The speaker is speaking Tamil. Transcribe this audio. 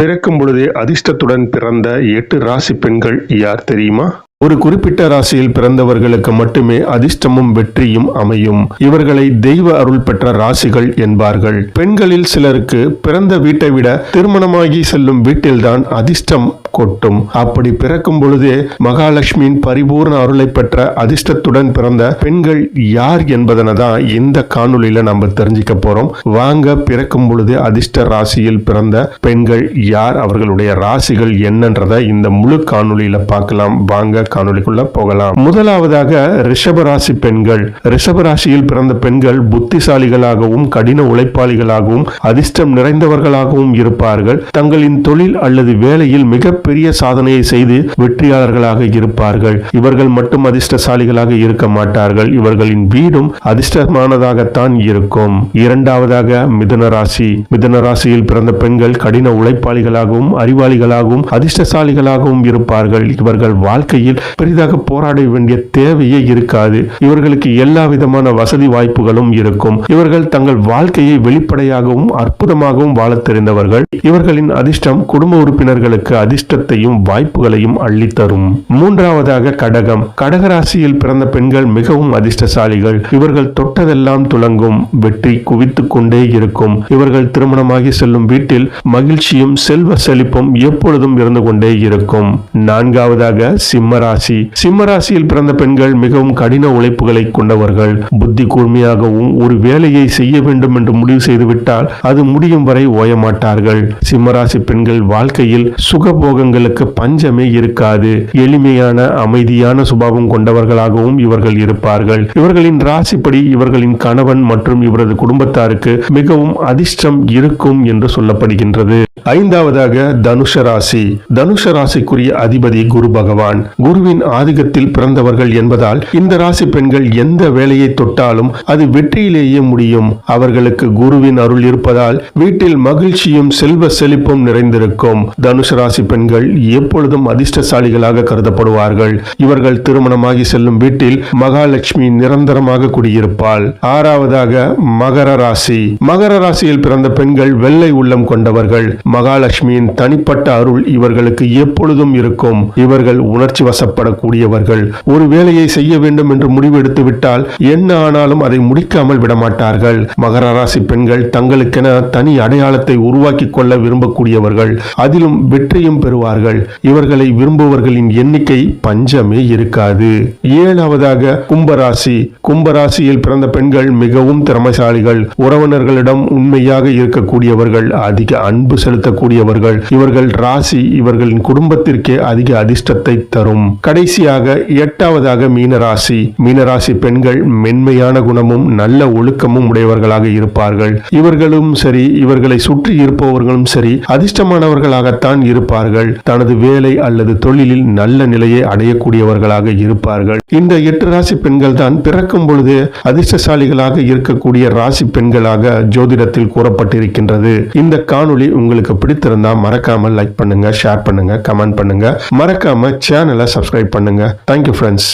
பிறக்கும் பொழுதே அதிர்ஷ்டத்துடன் பிறந்த எட்டு ராசி பெண்கள் யார் தெரியுமா? ஒரு குறிப்பிட்ட ராசியில் பிறந்தவர்களுக்கு மட்டுமே அதிர்ஷ்டமும் வெற்றியும் அமையும். இவர்களை தெய்வ அருள் பெற்ற ராசிகள் என்பார்கள். பெண்களில் சிலருக்கு பிறந்த வீட்டை விட திருமணமாகி செல்லும் வீட்டில்தான் அதிர்ஷ்டம் கொட்டும். அப்படி பிறக்கும் பொழுதே மகாலட்சுமியின் பரிபூர்ண அருளை பெற்ற அதிர்ஷ்டத்துடன் பிறந்த பெண்கள் யார் என்பதனை தான் இந்த காணொலியில நம்ம தெரிஞ்சுக்க போறோம். வாங்க பிறக்கும் பொழுது அதிர்ஷ்ட ராசியில் பிறந்த பெண்கள் யார் அவர்களுடைய ராசிகள் என்னன்றத இந்த முழு காணொலியில பார்க்கலாம். வாங்க காணொலிக்குள்ள போகலாம். முதலாவதாக ரிஷப ராசி பெண்கள். ரிஷப ராசியில் பிறந்த பெண்கள் புத்திசாலிகளாகவும் கடின உழைப்பாளிகளாகவும் அதிர்ஷ்டம் நிறைந்தவர்களாகவும் இருப்பார்கள். தங்களின் தொழில் அல்லது வேலையில் மிகப்பெரிய சாதனையை செய்து வெற்றியாளர்களாக இருப்பார்கள். இவர்கள் மட்டும் அதிர்ஷ்டசாலிகளாக இருக்க மாட்டார்கள். இவர்களின் வீடும் அதிர்ஷ்டமானதாகத்தான் இருக்கும். இரண்டாவதாக மிதன ராசி. மிதன ராசியில் பிறந்த பெண்கள் கடின உழைப்பாளிகளாகவும் அறிவாளிகளாகவும் அதிர்ஷ்டசாலிகளாகவும் இருப்பார்கள். இவர்கள் வாழ்க்கையில் பெரிதாக போராட வேண்டிய தேவையே இருக்காது. இவர்களுக்கு எல்லா விதமான வசதி வாய்ப்புகளும் இருக்கும். இவர்கள் தங்கள் வாழ்க்கையை வெளிப்படையாகவும் அற்புதமாகவும் வாழ தெரிந்தவர்கள். இவர்களின் அதிர்ஷ்டம் குடும்ப உறுப்பினர்களுக்கு அதிர்ஷ்ட அதிர்ஷ்டத்தையும் வாய்ப்புகளையும் அள்ளித்தரும். மூன்றாவதாக கடகம். கடகராசியில் பிறந்த பெண்கள் மிகவும் அதிர்ஷ்டசாலிகள். இவர்கள் தொட்டதெல்லாம் துளங்கும். வெற்றி குவித்துக் கொண்டே இருக்கும். இவர்கள் திருமணமாகி செல்லும் வீட்டில் மகிழ்ச்சியும் செல்வ செழிப்பும் எப்பொழுதும் இருந்து கொண்டே இருக்கும். நான்காவதாக சிம்மராசி சிம்மராசியில் பிறந்த பெண்கள் மிகவும் கடின உழைப்புகளை கொண்டவர்கள். புத்தி கூர்மையாகவும் ஒரு வேலையை செய்ய வேண்டும் என்று முடிவு செய்துவிட்டால் அது முடியும் வரை ஓயமாட்டார்கள். சிம்மராசி பெண்கள் வாழ்க்கையில் சுகபோக யோகங்களுக்கு பஞ்சமே இருக்காது. எளிமையான அமைதியான சுபாவம் கொண்டவர்களாகவும் இவர்கள் இருப்பார்கள். இவர்களின் ராசிப்படி இவர்களின் கணவன் மற்றும் இவரது குடும்பத்தாருக்கு மிகவும் அதிர்ஷ்டம் இருக்கும் என்று சொல்லப்படுகின்றது. ஐந்தாவதாக தனுஷ ராசி. தனுஷ ராசிக்குரிய அதிபதி குரு பகவான். குருவின் ஆதிக்கத்தில் பிறந்தவர்கள் என்பதால் இந்த ராசி பெண்கள் எந்த வேலையை தொட்டாலும் அது வெற்றியிலேயே முடியும். அவர்களுக்கு குருவின் அருள் இருப்பதால் வீட்டில் மகிழ்ச்சியும் செல்வ செழிப்பும் நிறைந்திருக்கும். தனுஷ ராசி பெண்கள் எப்பொழுதும் அதிர்ஷ்டசாலிகளாக கருதப்படுவார்கள். இவர்கள் திருமணமாகி செல்லும் வீட்டில் மகாலட்சுமி நிரந்தரமாக குடியிருப்பாள். ஆறாவதாக மகர ராசி. மகர ராசியில் பிறந்த பெண்கள் வெள்ளை உள்ளம் கொண்டவர்கள். மகாலட்சுமியின் தனிப்பட்ட அருள் இவர்களுக்கு எப்பொழுதும் இருக்கும். இவர்கள் உணர்ச்சி வசப்படக்கூடியவர்கள். ஒரு வேலையை செய்ய வேண்டும் என்று முடிவெடுத்து விட்டால் என்ன ஆனாலும் அதை முடிக்காமல் விடமாட்டார்கள். மகர ராசி பெண்கள் தங்களுக்கென தனி அடையாளத்தை உருவாக்கி கொள்ள விரும்பக்கூடியவர்கள். அதிலும் வெற்றியும் பெறுவார்கள். இவர்களை விரும்புவர்களின் எண்ணிக்கை பஞ்சமே இருக்காது. ஏழாவதாக கும்பராசி. கும்பராசியில் பிறந்த பெண்கள் மிகவும் திறமைசாலிகள். உறவினர்களிடம் உண்மையாக இருக்கக்கூடியவர்கள். அதிக அன்பு செலுத்தக்கூடியவர்கள். இவர்கள் ராசி இவர்களின் குடும்பத்திற்கே அதிக அதிர்ஷ்டத்தை தரும். கடைசியாக எட்டாவதாக மீனராசி. மீனராசி பெண்கள் மென்மையான குணமும் நல்ல ஒழுக்கமும் உடையவர்களாக இருப்பார்கள். இவர்களும் சரி இவர்களை சுற்றி இருப்பவர்களும் சரி அதிர்ஷ்டமானவர்களாகத்தான் இருப்பார்கள். தனது வேலை அல்லது தொழிலில் நல்ல நிலையை அடையக்கூடியவர்களாக இருப்பார்கள். இந்த எட்டு ராசி பெண்கள் தான் பிறக்கும் பொழுது அதிர்ஷ்டசாலிகளாக இருக்கக்கூடிய ராசி பெண்களாக ஜோதிடத்தில் கூறப்பட்டிருக்கின்றது. இந்த காணொளி உங்களுக்கு உங்களுக்கு பிடித்திருந்தா மறக்காம லைக் பண்ணுங்க ஷேர் பண்ணுங்க கமெண்ட் பண்ணுங்க. மறக்காம சேனலை சப்ஸ்கிரைப் பண்ணுங்க. Thank you friends